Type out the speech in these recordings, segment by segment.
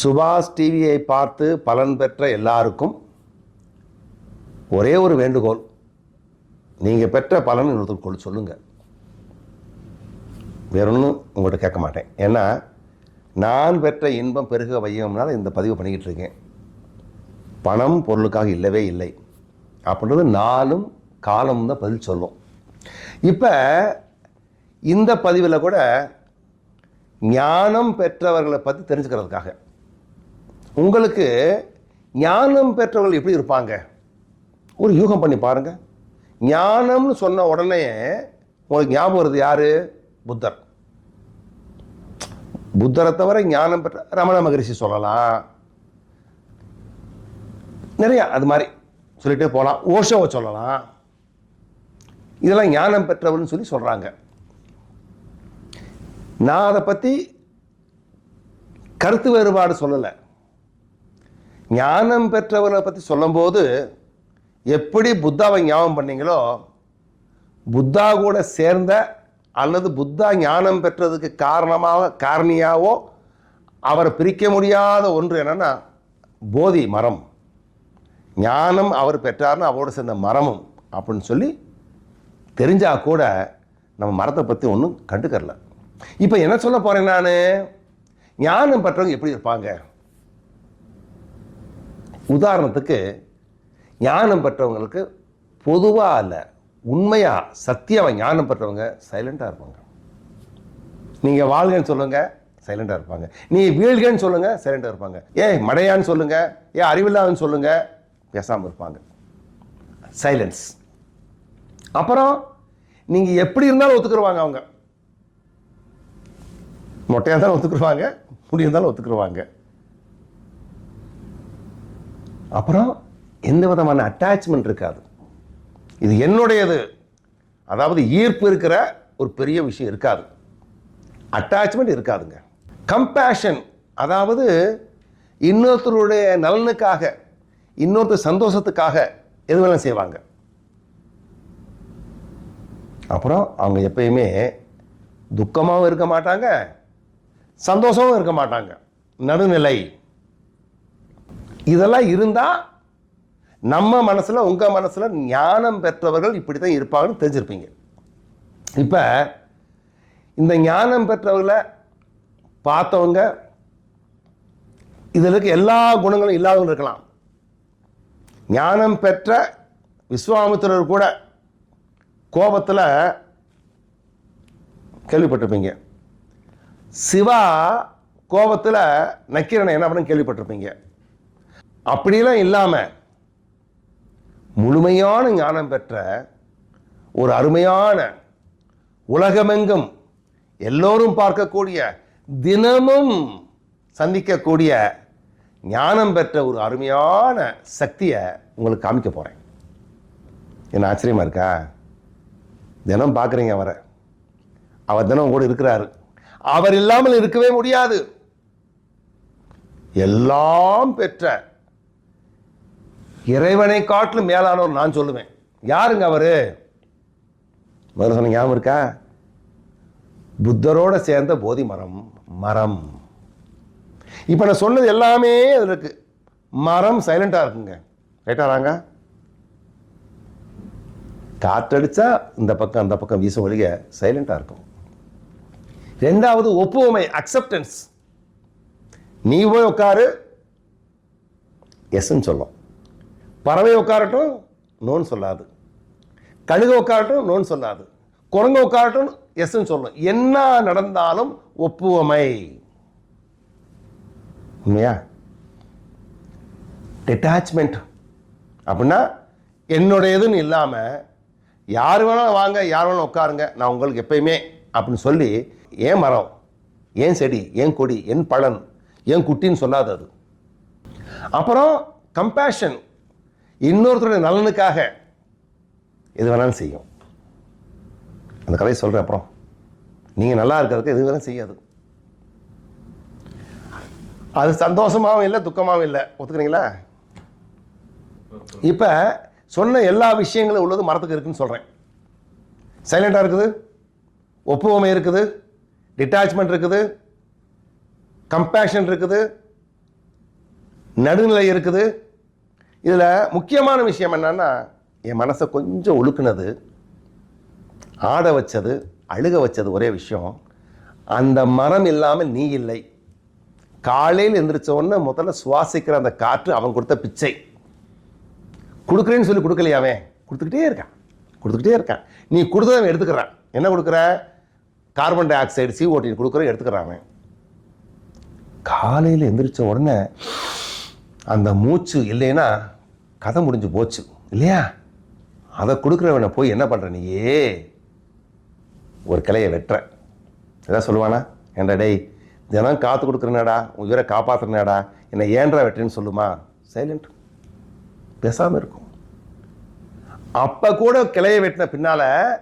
சுபாஷ் டிவியை பார்த்து பலன் பெற்ற எல்லாருக்கும் ஒரே ஒரு வேண்டுகோள். நீங்கள் பெற்ற பலன் இன்னொருத்தருக்கு சொல்லுங்கள் வேற ஒன்றும் உங்கள்கிட்ட கேட்க மாட்டேன். ஏன்னா நான் பெற்ற இன்பம் பெருக வையம்னால் இந்த பதிவு பண்ணிக்கிட்டு இருக்கேன். பணம் பொருளுக்காக இல்லவே இல்லை. அப்படின்றது நாளும் காலம் தான் பதில் சொல்லும். இப்போ இந்த பதிவில் கூட ஞானம் பெற்றவர்களை பற்றி தெரிஞ்சுக்கிறதுக்காக உங்களுக்கு ஞானம் பெற்றவர்கள் எப்படி இருப்பாங்க? ஒரு யூகம் பண்ணி பாருங்கள் ஞானம்னு சொன்ன உடனே உங்களுக்கு ஞாபகம் வருது யார்? புத்தர். புத்தரை தவிர ஞானம் பெற்ற ரமண மகரிஷி சொல்லலாம். நிறையா அது மாதிரி சொல்லிகிட்டே போகலாம் ஓஷோவை சொல்லலாம். இதெல்லாம் ஞானம் பெற்றவர்னு சொல்லி சொல்கிறாங்க நான் அதை பற்றி கருத்து வேறுபாடு சொல்லலை. ஞானம் பெற்றவர்களை பற்றி சொல்லும்போது எப்படி புத்தாவை ஞாபகம் பண்ணீங்களோ புத்தா கூட சேர்ந்த அல்லது புத்தா ஞானம் பெற்றதுக்கு காரணமாக காரணியாவோ அவரை பிரிக்க முடியாத ஒன்று என்னென்னா போதி மரம். ஞானம் அவர் பெற்றார்னு அவரோட சேர்ந்த மரமும் அப்படின்னு சொல்லி தெரிஞ்சால் கூட நம்ம மரத்தை பற்றி ஒன்றும் கண்டுக்கரல இப்போ என்ன சொல்ல போகிறேன் நான்? ஞானம் பெற்றவங்க எப்படி இருப்பாங்க? உதாரணத்துக்கு ஞானம் பெற்றவங்களுக்கு பொதுவாக இல்லை உண்மையாக சத்தியமாக ஞானம் பெற்றவங்க சைலண்ட்டாக இருப்பாங்க. நீங்கள் வாழ்கன்னு சொல்லுங்கள் சைலண்டாக இருப்பாங்க. நீ வீழ்கன்னு சொல்லுங்கள் சைலண்டாக இருப்பாங்க. ஏ மடையான்னு சொல்லுங்கள் ஏ அறிவில்லான்னு சொல்லுங்கள் பேசாமல் இருப்பாங்க. சைலன்ஸ் அப்புறம் நீங்கள் எப்படி இருந்தாலும் ஒத்துக்குருவாங்க அவங்க. மொட்டையாக இருந்தாலும் ஒத்துக்குருவாங்க முடி இருந்தாலும் ஒத்துக்குருவாங்க. அப்புறம் எந்த விதமான அட்டாச்மெண்ட் இருக்காது. இது என்னுடையது. அதாவது ஈர்ப்பு இருக்கிற ஒரு பெரிய விஷயம் இருக்காது. அட்டாச்மெண்ட் இருக்காதுங்க. கம்பேஷன் அதாவது இன்னொருத்தருடைய நலனுக்காக இன்னொருத்தர் சந்தோஷத்துக்காக எது வேணாலும் செய்வாங்க. அப்புறம் அவங்க எப்பயுமே துக்கமாகவும் இருக்க மாட்டாங்க சந்தோஷமும் இருக்க மாட்டாங்க. நடுநிலை. இதெல்லாம் இருந்தால் நம்ம மனசில் உங்கள் மனசில் ஞானம் பெற்றவர்கள் இப்படி தான் இருப்பாங்கன்னு தெரிஞ்சிருப்பீங்க. இப்போ இந்த ஞானம் பெற்றவர்களை பார்த்தவங்க இதில் இருக்க எல்லா குணங்களும் இல்லாதவங்க இருக்கலாம். ஞானம் பெற்ற விஸ்வாமித்திரர் கூட கோபத்தில் கேள்விப்பட்டிருப்பீங்க. சிவா கோபத்தில் நக்கீரனை என்ன பண்ண கேள்விப்பட்டிருப்பீங்க. அப்படியெல்லாம் இல்லாமல் முழுமையான ஞானம் பெற்ற ஒரு அருமையான உலகமெங்கும் எல்லோரும் பார்க்கக்கூடிய தினமும் சந்திக்கக்கூடிய ஞானம் பெற்ற ஒரு அருமையான சக்தியை உங்களுக்கு காமிக்க போகிறேன் என்ன ஆச்சரியமா இருக்கா? தினம் பார்க்குறீங்க அவரை. அவர் தினம் கூட இருக்கிறாரு. அவர் இல்லாமல் இருக்கவே முடியாது. எல்லாம் பெற்ற இறைவனை காட்டிலும் மேலானவர் நான் சொல்லுவேன். யாருங்க அவரு? முதல்ல சொன்ன ஞாபகம் இருக்கா? புத்தரோட சேர்ந்த போதி மரம். மரம் இப்போ நான் சொன்னது எல்லாமே அதில் இருக்கு. மரம் சைலண்ட்டாக இருக்குங்க. ரைட்டாராங்க காற்றடிச்சா இந்த பக்கம் அந்த பக்கம் வீச ஒழிக சைலண்ட்டாக இருக்கும். ரெண்டாவது ஒப்புவமை அக்செப்டன்ஸ் நீ போய் உட்காரு. எஸ்ன்னு சொல்லும். பறவை உட்காரட்டும் நோன்னு சொல்லாது. கழுகு உட்காரட்டும் நோன்னு சொல்லாது. குரங்கு உட்காரட்டும் எஸ்ன்னு சொல்லும். என்ன நடந்தாலும் ஒப்புவமை. உண்மையா? டெட்டாச்மெண்ட் அப்படின்னா என்னுடையதுன்னு இல்லாமல் யார் வேணாலும் வாங்க யார் வேணாலும் உட்காருங்க நான் உங்களுக்கு எப்பயுமே அப்படின்னு சொல்லி ஏன் மரம் ஏன் செடி ஏன் கொடி என் பலன் ஏன் குட்டின்னு சொல்லாது அது. அப்புறம் கம்பேஷன் இன்னொருத்தருடைய நலனுக்காக எது வேணாலும் செய்யும். அந்த கதையை சொல்கிறேன் அப்புறம். நீங்கள் நல்லா இருக்கிறதுக்கு எது வேணாலும் செய்யாது. அது சந்தோஷமாகவும் இல்லை துக்கமாகவும் இல்லை. ஒத்துக்கிறீங்களா? இப்போ சொன்ன எல்லா விஷயங்களும் உள்ளது மரத்துக்கு இருக்குன்னு சொல்கிறேன் சைலண்டாக இருக்குது. ஒப்புவமை இருக்குது. டிட்டாச்மெண்ட் இருக்குது. கம்பேஷன் இருக்குது. நடுநிலை இருக்குது. இதில் முக்கியமான விஷயம் என்னன்னா என் மனசை கொஞ்சம் ஒழுக்குனது ஆட வச்சது அழுக வச்சது ஒரே விஷயம். அந்த மரம் இல்லாமல் நீ இல்லை. காலையில் எந்திரிச்ச உடனே முதல்ல சுவாசிக்கிற அந்த காற்று அவன் கொடுத்த பிச்சை. கொடுக்குறேன்னு சொல்லி கொடுக்கலையா அவன்? கொடுத்துக்கிட்டே இருக்கான். கொடுத்துக்கிட்டே இருக்கான். நீ கொடுத்ததை அவன் எடுத்துக்கிறான். என்ன கொடுக்குற? கார்பன் டை ஆக்சைடு சி ஓட்டின் கொடுக்குற எடுத்துக்கிறான் அவன். காலையில் எந்திரிச்ச உடனே அந்த மூச்சு இல்லைன்னா கதை முடிஞ்சு போச்சு இல்லையா? அதை கொடுக்குறவனை போய் என்ன பண்ணுற நீயே? ஒரு கிளையை வெட்டுற. ஏதாவது சொல்லுவானா? ஏன்டா டேய் தினம் காத்து கொடுக்குறனாடா உன் உயிரை காப்பாற்றுறனாடா என்னை ஏன்றா வெட்டுன்னு சொல்லுமா? சைலண்ட் பேசாமல் இருக்கும். அப்போ கூட கிளையை வெட்டின பின்னால்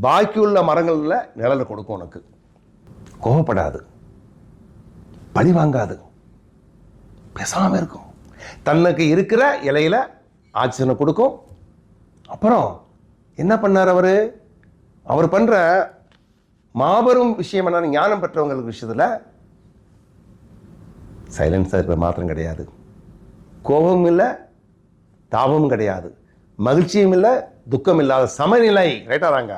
பாக்கி உள்ள மரங்களில் நிழலை கொடுக்கும் உனக்கு. கோவப்படாது. பழி வாங்காது. பேசாமல் இருக்கும். தன்னுக்கு இருக்கிற இலையில ஆக்சிஜனை கொடுக்கும். அப்புறம் என்ன பண்ணார் அவர்? அவர் பண்ணுற மாபெரும் விஷயம் என்ன ஞானம் பெற்றவங்களுக்கு விஷயத்தில் சைலன்ஸாக இருக்கிற மாத்திரம் கிடையாது. கோபமும் இல்லை தாபமும் கிடையாது. மகிழ்ச்சியும் இல்லை துக்கம் இல்லாத சமநிலை. ரைட்டாக தாங்க?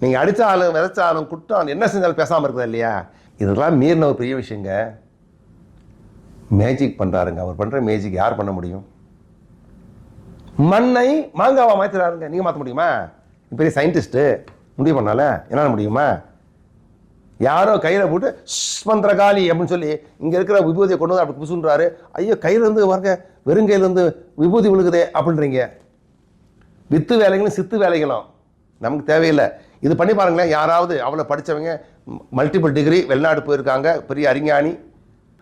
நீங்கள் அடித்தாலும் விதைச்சாலும் குட்டாலும் என்ன செஞ்சாலும் பேசாமல் இருக்குது இல்லையா? இதெல்லாம் மீறின ஒரு பெரிய விஷயங்க. மேஜிக் பண்ணுறாருங்க அவர் பண்ணுற மேஜிக் யார் பண்ண முடியும்? மண்ணை மாங்காவாக மாற்றுறாருங்க நீங்கள் மாற்ற முடியுமா? பெரிய சயின்டிஸ்ட்டு முடிவு பண்ணால? என்ன முடியுமா? யாரோ கையில் போட்டு "ஷ், மந்திரகாளி அப்படின்னு சொல்லி இங்கே இருக்கிற விபூதியை கொண்டு வந்து அப்படி புசுன்றாரு ஐயோ கையிலேருந்து வரங்க வெறுங்கையிலேருந்து விபூதி விழுகுதே அப்படின்றீங்க. வித்து வேலைகளும் சித்து வேலைகளும். நமக்கு தேவையில்லை. இது பண்ணி பாருங்களேன் யாராவது அவ்வளோ படித்தவங்க மல்டிபிள் டிகிரி வெளிநாடு போயிருக்காங்க பெரிய அறிஞானி.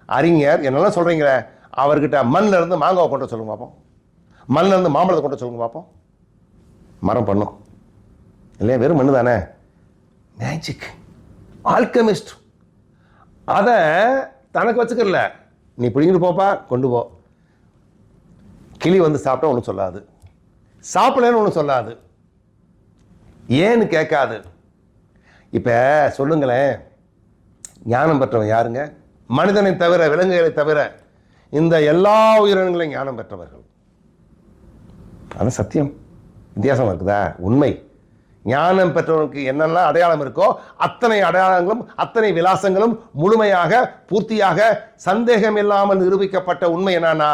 அறிஞர் என்னெல்லாம் சொல்கிறீங்களே அவர்கிட்ட மண்ணில் இருந்து மாங்காவை கொண்டு சொல்லுங்க பார்ப்போம் மண்ணில் இருந்து மாம்பழத்தை கொண்டு சொல்லுங்க பார்ப்போம் மரம் பண்ணும். இல்லையா? வெறும் மண்ணு தானே? மேஜிக் ஆல்கமிஸ்ட் அதை தனக்கு வச்சுக்கல நீ பிடிங்கிட்டு போப்பா கொண்டு போ. கிளி வந்து சாப்பிட்டா ஒன்றும் சொல்லாது. சாப்பிடலன்னு ஒன்றும் சொல்லாது. ஏன்னு கேட்காது. இப்போ சொல்லுங்களேன். ஞானம் பெற்றவன் யாருங்க? மனிதனை தவிர விலங்குகளை தவிர இந்த எல்லா உயிரினங்களையும் ஞானம் பெற்றவர்கள். அது சத்தியம். வித்தியாசம் இருக்குதா? உண்மை. ஞானம் பெற்றவனுக்கு என்னெல்லாம் அடையாளம் இருக்கோ அத்தனை அடையாளங்களும் அத்தனை விலாசங்களும் முழுமையாக பூர்த்தியாக சந்தேகம் இல்லாமல் நிரூபிக்கப்பட்ட உண்மை என்னன்னா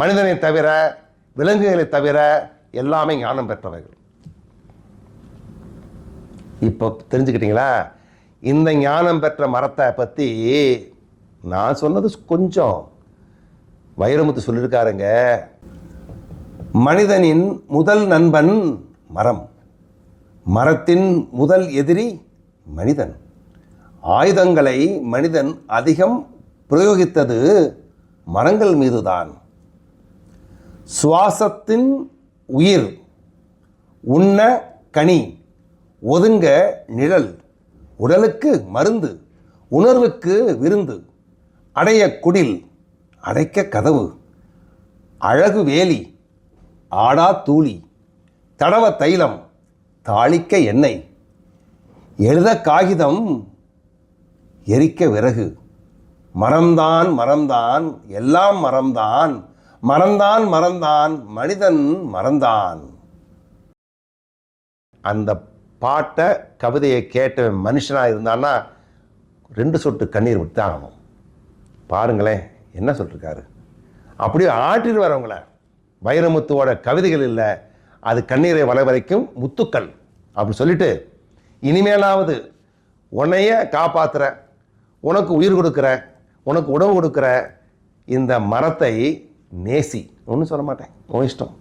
மனிதனை தவிர விலங்குகளை தவிர எல்லாமே ஞானம் பெற்றவர்கள். இப்போ தெரிஞ்சுக்கிட்டீங்களா? இந்த ஞானம் பெற்ற மரத்தை பற்றி நான் சொன்னது கொஞ்சம் வைரமுத்து சொல்லியிருக்காருங்க மனிதனின் முதல் நண்பன் மரம். மரத்தின் முதல் எதிரி மனிதன். ஆயுதங்களை மனிதன் அதிகம் பிரயோகித்தது மரங்கள் மீதுதான். சுவாசத்தின் உயிர் உண்ண கனி ஒதுங்க நிழல் உடலுக்கு மருந்து உணர்வுக்கு விருந்து அடைய குடில் அடைக்க கதவு அழகு வேலி ஆடா தூளி தடவ தைலம் தாளிக்க எண்ணெய் எழுத காகிதம் எரிக்க விறகு. மரம்தான் மரம்தான் எல்லாம் மரம்தான் மறந்தான் மறந்தான் மனிதன் மறந்தான். அந்த பாட்டை கவிதையை கேட்ட மனுஷனாக இருந்தான்னா ரெண்டு சொட்டு கண்ணீர் விட்டு ஆகணும் பாருங்களேன் என்ன சொல்லிருக்காரு? அப்படியே ஆற்றிட்டு வரவங்கள வைரமுத்துவோட கவிதைகள் இல்லை அது கண்ணீரை வளவரைக்கும் முத்துக்கள் அப்படின்னு சொல்லிட்டு இனிமேலாவது உன்னைய காப்பாற்றுற உனக்கு உயிர் கொடுக்குற உனக்கு உணவு கொடுக்குற இந்த மரத்தை நேசி. ஒன்றும் சொல்ல மாட்டேன். உன் இஷ்டம்.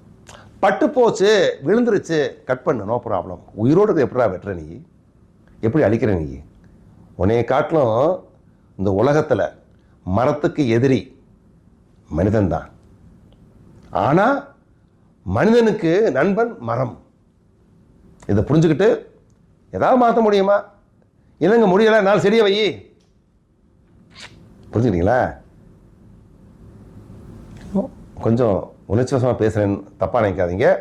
பட்டு போச்சு விழுந்துருச்சு கட் பண்ணு நோ ப்ராப்ளம் உயிரோடு எப்படா வெட்டுற நீ? எப்படி அழிக்கிற நீ? உன்னைய காட்டிலும் இந்த உலகத்தில் மரத்துக்கு எதிரி மனிதன்தான் ஆனால் மனிதனுக்கு நண்பன் மரம். இதை புரிஞ்சுக்கிட்டு ஏதாவது மாற்ற முடியுமா? இல்லைங்க முடியலை நாலு செடியை வை. புரிஞ்சுக்கிட்டீங்களா? கொஞ்சம் உணர்ச்சிவசமாக பேசுகிறேன் தப்பாக நினைக்காதீங்க.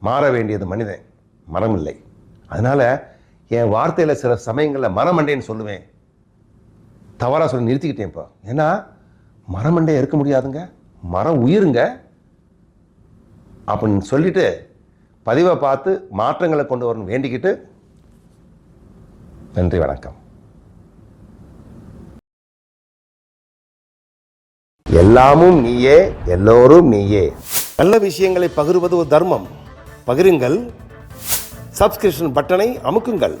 மாற வேண்டியது மனிதன். மரம் இல்லை அதனால் என் வார்த்தையில் சில சமயங்களில் மரமண்டேன்னு சொல்லுவேன். தவறாக சொல்லி நிறுத்திக்கிட்டேன் இப்போ. ஏன்னா மரமண்டே இருக்க முடியாதுங்க. மரம் உயிருங்க. அப்படின்னு சொல்லிட்டு பதிவை பார்த்து மாற்றங்களை கொண்டு வரணும் வேண்டிக்கிட்டு நன்றி வணக்கம். எல்லாமும் நீயே எல்லோரும் நீயே. நல்ல விஷயங்களை பகிர்வது ஒரு தர்மம். பகிருங்கள். சப்ஸ்கிரிப்ஷன் பட்டனை அமுக்குங்கள்.